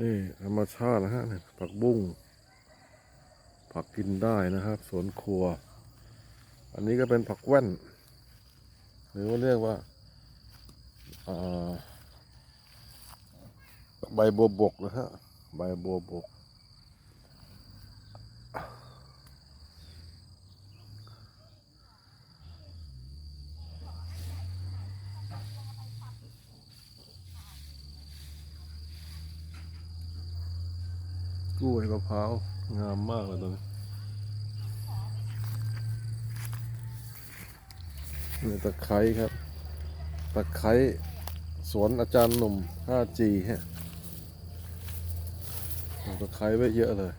นี่ธรรมชาตินะฮะผักบุ้งผักกินได้นะครับ สวนครัว อันนี้ก็เป็นผักแว่น หรือว่าเรียกว่าอ่าใบบัวบกนะฮะใบบัวบก กล้วยมะพร้าวงามมากเลยตรงนี้นี่ตะไคร้ครับ ตะไคร้สวนอาจารย์หนุ่ม 5G ฮะตะไคร้ไว้เยอะเลย